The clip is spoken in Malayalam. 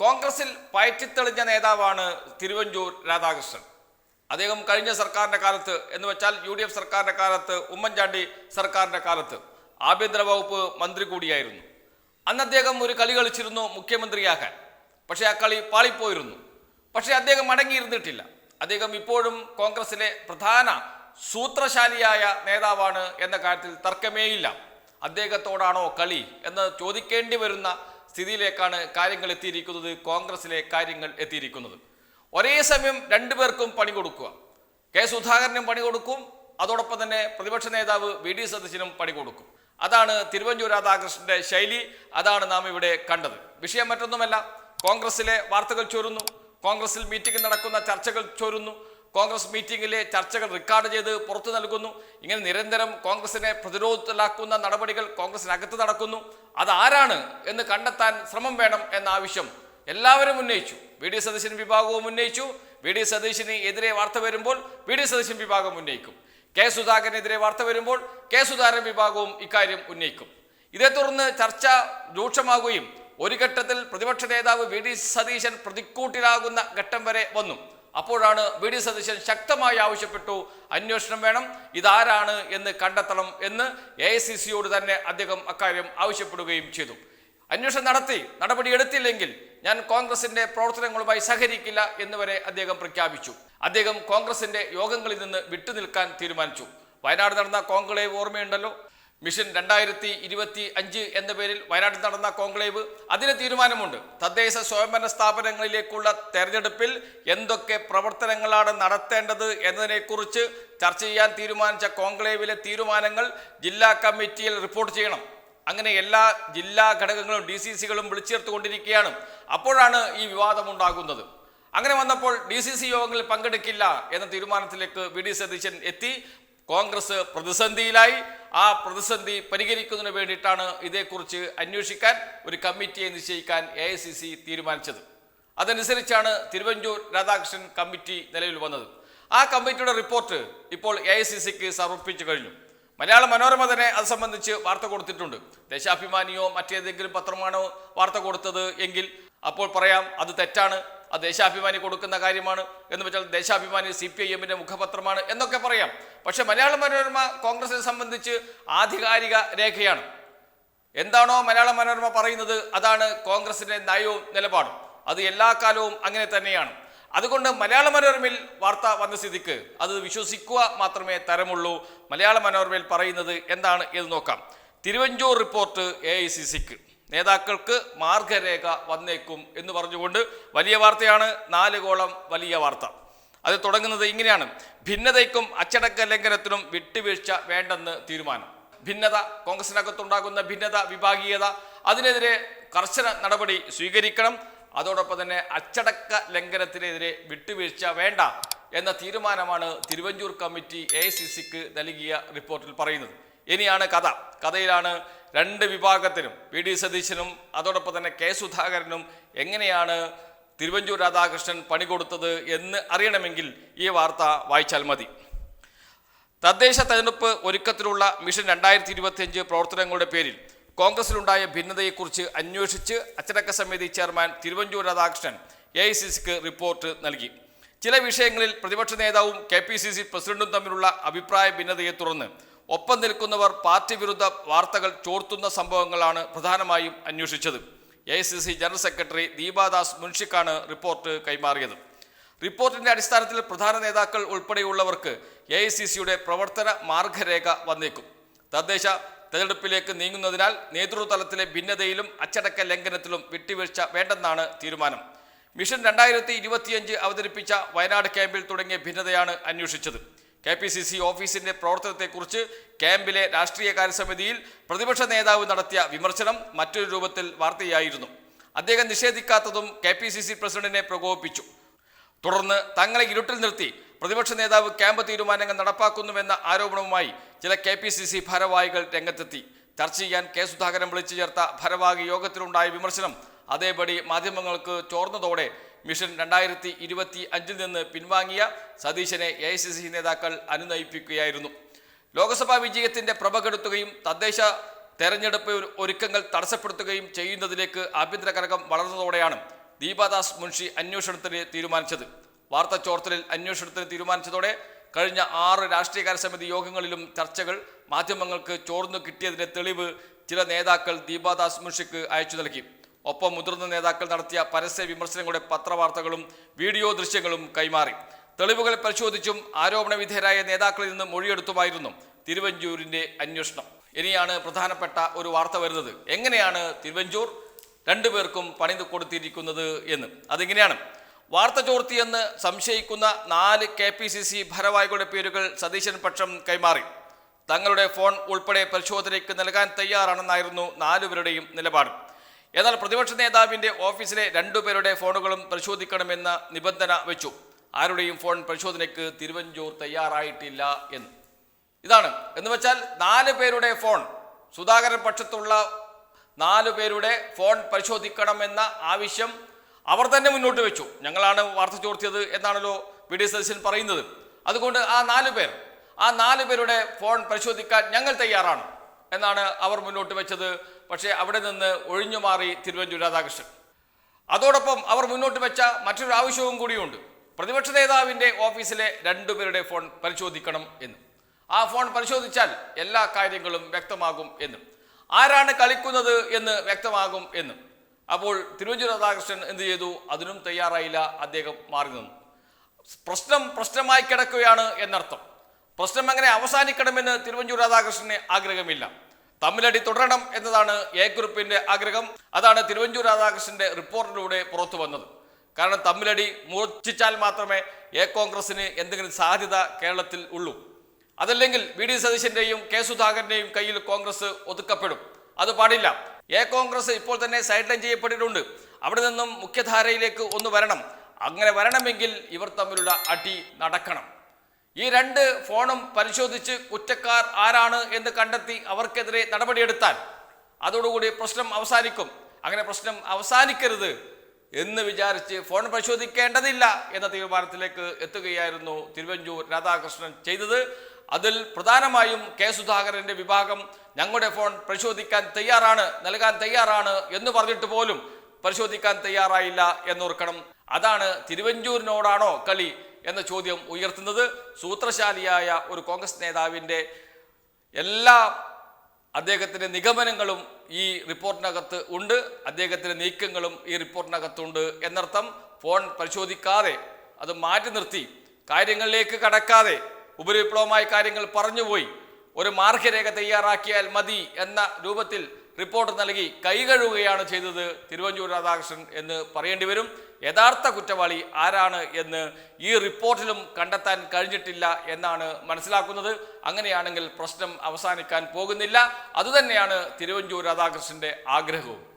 കോൺഗ്രസിൽ പയറ്റിത്തെളിഞ്ഞ നേതാവാണ് തിരുവഞ്ചൂർ രാധാകൃഷ്ണൻ. അദ്ദേഹം കഴിഞ്ഞ സർക്കാരിന്റെ കാലത്ത് എന്ന് വെച്ചാൽ യു ഡി എഫ് സർക്കാരിന്റെ കാലത്ത് ഉമ്മൻചാണ്ടി സർക്കാരിന്റെ കാലത്ത് ആഭ്യന്തര വകുപ്പ് മന്ത്രി കൂടിയായിരുന്നു. അന്ന് അദ്ദേഹം ഒരു കളി കളിച്ചിരുന്നു മുഖ്യമന്ത്രിയാകാൻ. പക്ഷേ ആ കളി പാളിപ്പോയിരുന്നു. പക്ഷേ അദ്ദേഹം മടങ്ങിയിരുന്നിട്ടില്ല. അദ്ദേഹം ഇപ്പോഴും കോൺഗ്രസിലെ പ്രധാന സൂത്രശാലിയായ നേതാവാണ് എന്ന കാര്യത്തിൽ തർക്കമേയില്ല. അദ്ദേഹത്തോടാണോ കളി എന്ന് ചോദിക്കേണ്ടി വരുന്ന സ്ഥിതിയിലേക്കാണ് കാര്യങ്ങൾ എത്തിയിരിക്കുന്നത് കോൺഗ്രസിലെ കാര്യങ്ങൾ എത്തിയിരിക്കുന്നത്. ഒരേ സമയം രണ്ടുപേർക്കും പണി കൊടുക്കുക. കെ സുധാകരനും പണി കൊടുക്കും അതോടൊപ്പം തന്നെ പ്രതിപക്ഷ നേതാവ് വി ഡി സതീശനും പണി കൊടുക്കും. അതാണ് തിരുവഞ്ചൂർ രാധാകൃഷ്ണന്റെ ശൈലി അതാണ് നാം ഇവിടെ കണ്ടത്. വിഷയം മറ്റൊന്നുമല്ല കോൺഗ്രസിലെ വാർത്തകൾ ചോരുന്നു കോൺഗ്രസിൽ മീറ്റിംഗ് നടക്കുന്ന ചർച്ചകൾ ചോരുന്നു കോൺഗ്രസ് മീറ്റിംഗിലെ ചർച്ചകൾ റെക്കോർഡ് ചെയ്ത് പുറത്തു നൽകുന്നു ഇങ്ങനെ നിരന്തരം കോൺഗ്രസിനെ പ്രതിരോധത്തിലാക്കുന്ന നടപടികൾ കോൺഗ്രസിനകത്ത് നടക്കുന്നു അതാരാണ് എന്ന് കണ്ടെത്താൻ ശ്രമം വേണം എന്ന ആവശ്യം എല്ലാവരും ഉന്നയിച്ചു. വി ഡി സതീശൻ വിഭാഗവും ഉന്നയിച്ചു. വി ഡി സതീശന് എതിരെ വാർത്ത വരുമ്പോൾ വി ഡി സതീശൻ വിഭാഗം ഉന്നയിക്കും. കെ സുധാകരനെതിരെ വാർത്ത വരുമ്പോൾ കെ സുധാകരൻ വിഭാഗവും ഇക്കാര്യം ഉന്നയിക്കും. ഇതേ തുടർന്ന് ചർച്ച രൂക്ഷമാകുകയും ഒരു ഘട്ടത്തിൽ പ്രതിപക്ഷ നേതാവ് വി ഡി സതീശൻ പ്രതിക്കൂട്ടിലാകുന്ന ഘട്ടം വരെ വന്നു. അപ്പോഴാണ് വി ഡി സതീശൻ ശക്തമായി ആവശ്യപ്പെട്ടു അന്വേഷണം വേണം. ഇതാരാണ് എന്ന് കണ്ടെത്തണം എന്ന് എ ഐ സി സിയോട് തന്നെ അദ്ദേഹം അക്കാര്യം ആവശ്യപ്പെടുകയും ചെയ്തു. അന്വേഷണം നടത്തി നടപടി എടുത്തില്ലെങ്കിൽ ഞാൻ കോൺഗ്രസിന്റെ പ്രവർത്തനങ്ങളുമായി സഹകരിക്കില്ല എന്ന് വരെ അദ്ദേഹം പ്രഖ്യാപിച്ചു. അദ്ദേഹം കോൺഗ്രസിന്റെ യോഗങ്ങളിൽ നിന്ന് വിട്ടുനിൽക്കാൻ തീരുമാനിച്ചു. വയനാട് നടന്ന കോൺക്ലേവ് ഓർമ്മയുണ്ടല്ലോ? മിഷൻ രണ്ടായിരത്തി ഇരുപത്തി അഞ്ച് എന്ന പേരിൽ വയനാട്ടിൽ നടന്ന കോൺക്ലേവ്. അതിന് തീരുമാനമുണ്ട്. തദ്ദേശ സ്വയംഭരണ സ്ഥാപനങ്ങളിലേക്കുള്ള തെരഞ്ഞെടുപ്പിൽ എന്തൊക്കെ പ്രവർത്തനങ്ങളാണ് നടത്തേണ്ടത് എന്നതിനെക്കുറിച്ച് ചർച്ച ചെയ്യാൻ തീരുമാനിച്ച കോൺക്ലേവിലെ തീരുമാനങ്ങൾ ജില്ലാ കമ്മിറ്റിയിൽ റിപ്പോർട്ട് ചെയ്യണം. അങ്ങനെ എല്ലാ ജില്ലാ ഘടകങ്ങളും ഡി സി സികളും വിളിച്ചേർത്തുകൊണ്ടിരിക്കുകയാണ്. അപ്പോഴാണ് ഈ വിവാദം ഉണ്ടാകുന്നത് അങ്ങനെ വന്നപ്പോൾ ഡി സി സി യോഗങ്ങളിൽ പങ്കെടുക്കില്ല എന്ന തീരുമാനത്തിലേക്ക് വി ഡി സതീശൻ എത്തി. കോൺഗ്രസ് പ്രതിസന്ധിയിലായി. ആ പ്രതിസന്ധി പരിഹരിക്കുന്നതിന് വേണ്ടിയിട്ടാണ് ഇതേക്കുറിച്ച് അന്വേഷിക്കാൻ ഒരു കമ്മിറ്റിയെ നിശ്ചയിക്കാൻ എ തീരുമാനിച്ചത്. അതനുസരിച്ചാണ് തിരുവഞ്ചൂർ രാധാകൃഷ്ണൻ കമ്മിറ്റി നിലവിൽ വന്നത്. ആ കമ്മിറ്റിയുടെ റിപ്പോർട്ട് ഇപ്പോൾ എ ഐ സി സിക്ക് സമർപ്പിച്ചു കഴിഞ്ഞു. മലയാള മനോരമ തന്നെ അത് സംബന്ധിച്ച് വാർത്ത കൊടുത്തിട്ടുണ്ട്. ദേശാഭിമാനിയോ മറ്റേതെങ്കിലും പത്രമാണോ വാർത്ത കൊടുത്തത് എങ്കിൽ അപ്പോൾ പറയാം അത് തെറ്റാണ്. അത് ദേശാഭിമാനി കൊടുക്കുന്ന കാര്യമാണ് എന്ന് വെച്ചാൽ ദേശാഭിമാനി സി പി ഐ എമ്മിന്റെ മുഖപത്രമാണ് എന്നൊക്കെ പറയാം. പക്ഷെ മലയാള മനോരമ കോൺഗ്രസിനെ സംബന്ധിച്ച് ആധികാരിക രേഖയാണ്. എന്താണോ മലയാള മനോരമ പറയുന്നത് അതാണ് കോൺഗ്രസിന്റെ നയവും നിലപാടും. അത് എല്ലാ കാലവും അങ്ങനെ തന്നെയാണ്. അതുകൊണ്ട് മലയാള മനോരമയിൽ വാർത്ത വന്ന സ്ഥിതിക്ക് അത് വിശ്വസിക്കുക മാത്രമേ തരമുള്ളൂ. മലയാള മനോരമയിൽ പറയുന്നത് എന്താണ് എന്ന് നോക്കാം. Thiruvanchoor report A I C സിക്ക് നേതാക്കൾക്ക് മാർഗരേഖ വന്നേക്കും എന്ന് പറഞ്ഞുകൊണ്ട് വലിയ വാർത്തയാണ് നാല് കോളം വലിയ വാർത്ത. അത് തുടങ്ങുന്നത് ഇങ്ങനെയാണ്. ഭിന്നതയ്ക്കും അച്ചടക്ക ലംഘനത്തിനും വിട്ടുവീഴ്ച വേണ്ടെന്ന് തീരുമാനം. ഭിന്നത കോൺഗ്രസിനകത്തുണ്ടാകുന്ന ഭിന്നത വിഭാഗീയത അതിനെതിരെ കർശന നടപടി സ്വീകരിക്കണം. അതോടൊപ്പം തന്നെ അച്ചടക്ക ലംഘനത്തിനെതിരെ വിട്ടുവീഴ്ച വേണ്ട എന്ന തീരുമാനമാണ് തിരുവഞ്ചൂർ കമ്മിറ്റി എ നൽകിയ റിപ്പോർട്ടിൽ പറയുന്നത്. ഇനിയാണ് കഥ. കഥയിലാണ് രണ്ട് വിഭാഗത്തിനും വി ഡി സതീശനും അതോടൊപ്പം തന്നെ കെ സുധാകരനും എങ്ങനെയാണ് തിരുവഞ്ചൂർ രാധാകൃഷ്ണൻ പണി കൊടുത്തത് എന്ന് അറിയണമെങ്കിൽ ഈ വാർത്ത വായിച്ചാൽ മതി. തദ്ദേശ തെരഞ്ഞെടുപ്പ് ഒരുക്കത്തിലുള്ള മിഷൻ രണ്ടായിരത്തി ഇരുപത്തിയഞ്ച് പ്രവർത്തനങ്ങളുടെ പേരിൽ കോൺഗ്രസിലുണ്ടായ ഭിന്നതയെക്കുറിച്ച് അന്വേഷിച്ച് അച്ചടക്ക സമിതി chairman Thiruvanchoor Radhakrishnan A I C സിക്ക് റിപ്പോർട്ട് നൽകി. ചില വിഷയങ്ങളിൽ പ്രതിപക്ഷ നേതാവും കെ പി സി സി പ്രസിഡന്റും തമ്മിലുള്ള അഭിപ്രായ ഭിന്നതയെ തുടർന്ന് ഒപ്പം നിൽക്കുന്നവർ പാർട്ടി വിരുദ്ധ വാർത്തകൾ ചോർത്തുന്ന സംഭവങ്ങളാണ് പ്രധാനമായും അന്വേഷിച്ചത്. എ ജനറൽ സെക്രട്ടറി ദീപാദാസ് മുൻഷിക്കാണ് റിപ്പോർട്ട് കൈമാറിയത്. റിപ്പോർട്ടിന്റെ അടിസ്ഥാനത്തിൽ പ്രധാന നേതാക്കൾ ഉൾപ്പെടെയുള്ളവർക്ക് എ ഐ സി സിയുടെ പ്രവർത്തന മാർഗരേഖ വന്നേക്കും. തദ്ദേശ തെരഞ്ഞെടുപ്പിലേക്ക് നീങ്ങുന്നതിനാൽ നേതൃത്വതലത്തിലെ ഭിന്നതയിലും അച്ചടക്ക ലംഘനത്തിലും വിട്ടുവീഴ്ച വേണ്ടെന്നാണ് തീരുമാനം. മിഷൻ രണ്ടായിരത്തി അവതരിപ്പിച്ച വയനാട് ക്യാമ്പിൽ തുടങ്ങിയ ഭിന്നതയാണ് അന്വേഷിച്ചത്. കെ പി സി സി ഓഫീസിന്റെ പ്രവർത്തനത്തെക്കുറിച്ച് ക്യാമ്പിലെ രാഷ്ട്രീയകാര്യ കാര്യസമിതിയിൽ പ്രതിപക്ഷ നേതാവ് നടത്തിയ വിമർശനം മറ്റൊരു രൂപത്തിൽ വാർത്തയായിരുന്നു. അദ്ദേഹം നിഷേധിക്കാത്തതും കെ പി സി സി പ്രസിഡന്റിനെ പ്രകോപിപ്പിച്ചു. തുടർന്ന് തങ്ങളെ ഇരുട്ടിൽ നിർത്തി പ്രതിപക്ഷ നേതാവ് ക്യാമ്പ് തീരുമാനങ്ങൾ നടപ്പാക്കുന്നുവെന്ന ആരോപണവുമായി ചില കെ പി സി സി ഭാരവാഹികൾ രംഗത്തെത്തി. ചർച്ച ചെയ്യാൻ കെ സുധാകരൻ വിളിച്ചു ചേർത്ത ഭാരവാഹി യോഗത്തിലുണ്ടായ വിമർശനം അതേപടി മാധ്യമങ്ങൾക്ക് ചോർന്നതോടെ മിഷൻ രണ്ടായിരത്തി ഇരുപത്തി അഞ്ചിൽ നിന്ന് പിൻവാങ്ങിയ സതീശനെ എ ഐ സി സി നേതാക്കൾ അനുനയിപ്പിക്കുകയായിരുന്നു. ലോക്സഭാ വിജയത്തിന്റെ പ്രഭ കെടുത്തുകയും തദ്ദേശ തെരഞ്ഞെടുപ്പ് ഒരുക്കങ്ങൾ തടസ്സപ്പെടുത്തുകയും ചെയ്യുന്നതിലേക്ക് ആഭ്യന്തര കലകം വളർന്നതോടെയാണ് ദീപാദാസ് മുൻഷി അന്വേഷണത്തിന് തീരുമാനിച്ചത്. വാർത്ത ചോർത്തലിൽ അന്വേഷണത്തിന് തീരുമാനിച്ചതോടെ കഴിഞ്ഞ ആറ് രാഷ്ട്രീയകാര്യ സമിതി യോഗങ്ങളിലും ചർച്ചകൾ മാധ്യമങ്ങൾക്ക് ചോർന്നു കിട്ടിയതിന്റെ തെളിവ് ചില നേതാക്കൾ ദീപാദാസ് മുൻഷിക്ക് അയച്ചു നൽകി. ഒപ്പം മുതിർന്ന നേതാക്കൾ നടത്തിയ പരസ്യ വിമർശനങ്ങളുടെ പത്രവാർത്തകളും വീഡിയോ ദൃശ്യങ്ങളും കൈമാറി. തെളിവുകൾ പരിശോധിച്ചും ആരോപണ വിധേയരായ നേതാക്കളിൽ നിന്ന് മൊഴിയെടുത്തുമായിരുന്നു തിരുവഞ്ചൂരിന്റെ അന്വേഷണം. ഇനിയാണ് പ്രധാനപ്പെട്ട ഒരു വാർത്ത വരുന്നത്. എങ്ങനെയാണ് തിരുവഞ്ചൂർ രണ്ടുപേർക്കും പണിത് കൊടുത്തിരിക്കുന്നത് എന്ന്? അതിങ്ങനെയാണ്. വാർത്ത ചോർത്തിയെന്ന് സംശയിക്കുന്ന നാല് കെ പി സി സി ഭാരവാഹികളുടെ പേരുകൾ സതീശൻ പക്ഷം കൈമാറി. തങ്ങളുടെ ഫോൺ ഉൾപ്പെടെ പരിശോധനയ്ക്ക് നൽകാൻ തയ്യാറാണെന്നായിരുന്നു നാലുപേരുടെയും നിലപാട്. എന്നാൽ പ്രതിപക്ഷ നേതാവിന്റെ ഓഫീസിലെ രണ്ടുപേരുടെ ഫോണുകളും പരിശോധിക്കണമെന്ന നിബന്ധന വെച്ചു. ആരുടെയും ഫോൺ പരിശോധനയ്ക്ക് തിരുവഞ്ചൂർ തയ്യാറായിട്ടില്ല എന്ന്. ഇതാണ്. എന്ന് വെച്ചാൽ നാല് പേരുടെ ഫോൺ സുധാകരൻ പക്ഷത്തുള്ള നാല് പേരുടെ ഫോൺ പരിശോധിക്കണമെന്ന ആവശ്യം അവർ തന്നെ മുന്നോട്ട് വെച്ചു. ഞങ്ങളാണ് വാർത്ത ചോർത്തിയത് എന്നാണല്ലോ വി ഡി സതീശൻ പറയുന്നത്. അതുകൊണ്ട് ആ നാല് പേർ ആ നാല് പേരുടെ ഫോൺ പരിശോധിക്കാൻ ഞങ്ങൾ തയ്യാറാണ്. എന്നാണ് അവർ മുന്നോട്ട് വെച്ചത്. പക്ഷേ അവിടെ നിന്ന് ഒഴിഞ്ഞു മാറി തിരുവഞ്ചൂർ രാധാകൃഷ്ണൻ. അതോടൊപ്പം അവർ മുന്നോട്ട് വെച്ച മറ്റൊരു ആവശ്യവും കൂടിയുണ്ട്. പ്രതിപക്ഷ നേതാവിന്റെ ഓഫീസിലെ രണ്ടുപേരുടെ ഫോൺ പരിശോധിക്കണം എന്ന്. ആ ഫോൺ പരിശോധിച്ചാൽ എല്ലാ കാര്യങ്ങളും വ്യക്തമാകും എന്നും. ആരാണ് കളിക്കുന്നത് എന്ന് വ്യക്തമാകും എന്നും. അപ്പോൾ തിരുവഞ്ചൂർ രാധാകൃഷ്ണൻ എന്ത് ചെയ്തു? അതിനും തയ്യാറായില്ല. അദ്ദേഹം മാറി നിന്നു. പ്രശ്നം പ്രശ്നമായി കിടക്കുകയാണ് എന്നർത്ഥം. പ്രശ്നം അങ്ങനെ അവസാനിക്കണമെന്ന് തിരുവഞ്ചൂർ രാധാകൃഷ്ണന് ആഗ്രഹമില്ല. തമ്മിലടി തുടരണം എന്നതാണ് എ ഗ്രൂപ്പിന്റെ ആഗ്രഹം. അതാണ് തിരുവഞ്ചൂർ രാധാകൃഷ്ണന്റെ റിപ്പോർട്ടിലൂടെ പുറത്തു വന്നത്. കാരണം തമ്മിലടി മൂർച്ഛിച്ചാൽ മാത്രമേ എ കോൺഗ്രസിന് എന്തെങ്കിലും സാധ്യത കേരളത്തിൽ ഉള്ളൂ. അതല്ലെങ്കിൽ വി ഡി സതീശന്റെയും കെ സുധാകരന്റെയും കയ്യിൽ കോൺഗ്രസ് ഒതുക്കപ്പെടും. അത് പാടില്ല. എ കോൺഗ്രസ് ഇപ്പോൾ തന്നെ സൈഡ് ലൈൻ ചെയ്യപ്പെട്ടിട്ടുണ്ട്. അവിടെ നിന്നും മുഖ്യധാരയിലേക്ക് ഒന്ന് വരണം. അങ്ങനെ വരണമെങ്കിൽ ഇവർ തമ്മിലുള്ള അടി നടക്കണം. ഈ രണ്ട് ഫോണും പരിശോധിച്ച് കുറ്റക്കാർ ആരാണ് എന്ന് കണ്ടെത്തി അവർക്കെതിരെ നടപടിയെടുത്താൽ അതോടുകൂടി പ്രശ്നം അവസാനിക്കും. അങ്ങനെ പ്രശ്നം അവസാനിക്കരുത് എന്ന് വിചാരിച്ച് ഫോൺ പരിശോധിക്കേണ്ടതില്ല എന്ന തീരുമാനത്തിലേക്ക് എത്തുകയായിരുന്നു തിരുവഞ്ചൂർ രാധാകൃഷ്ണൻ ചെയ്തത്. അതിൽ പ്രധാനമായും കെ സുധാകരന്റെ വിഭാഗം ഞങ്ങളുടെ ഫോൺ പരിശോധിക്കാൻ തയ്യാറാണ് നൽകാൻ തയ്യാറാണ് എന്ന് പറഞ്ഞിട്ട് പോലും പരിശോധിക്കാൻ തയ്യാറായില്ല എന്നോർക്കണം. അതാണ് തിരുവഞ്ചൂരിനോടാണോ കളി എന്ന ചോദ്യം ഉയർത്തുന്നത് സൂത്രശാലിയായ ഒരു കോൺഗ്രസ് നേതാവിന്റെ എല്ലാ അദ്ദേഹത്തിന്റെ നിഗമനങ്ങളും ഈ റിപ്പോർട്ടിനകത്ത് ഉണ്ട്. അദ്ദേഹത്തിന്റെ നീക്കങ്ങളും ഈ റിപ്പോർട്ടിനകത്തുണ്ട് എന്നർത്ഥം ഫോൺ പരിശോധിക്കാതെ അത് മാറ്റി നിർത്തി കാര്യങ്ങളിലേക്ക് കടക്കാതെ ഉപരിവിപ്ലവമായ കാര്യങ്ങൾ പറഞ്ഞുപോയി. ഒരു മാർഗരേഖ തയ്യാറാക്കിയാൽ മതി എന്ന രൂപത്തിൽ റിപ്പോർട്ട് നൽകി കൈകഴുകുകയാണ് ചെയ്തത് തിരുവഞ്ചൂർ രാധാകൃഷ്ണൻ എന്ന് പറയേണ്ടി വരും. യഥാർത്ഥ കുറ്റവാളി ആരാണ് എന്ന് ഈ റിപ്പോർട്ടിലും കണ്ടെത്താൻ കഴിഞ്ഞിട്ടില്ല എന്നാണ് മനസ്സിലാക്കുന്നത്. അങ്ങനെയാണെങ്കിൽ പ്രശ്നം അവസാനിക്കാൻ പോകുന്നില്ല. അതുതന്നെയാണ് തിരുവഞ്ചൂർ രാധാകൃഷ്ണന്റെ ആഗ്രഹവും.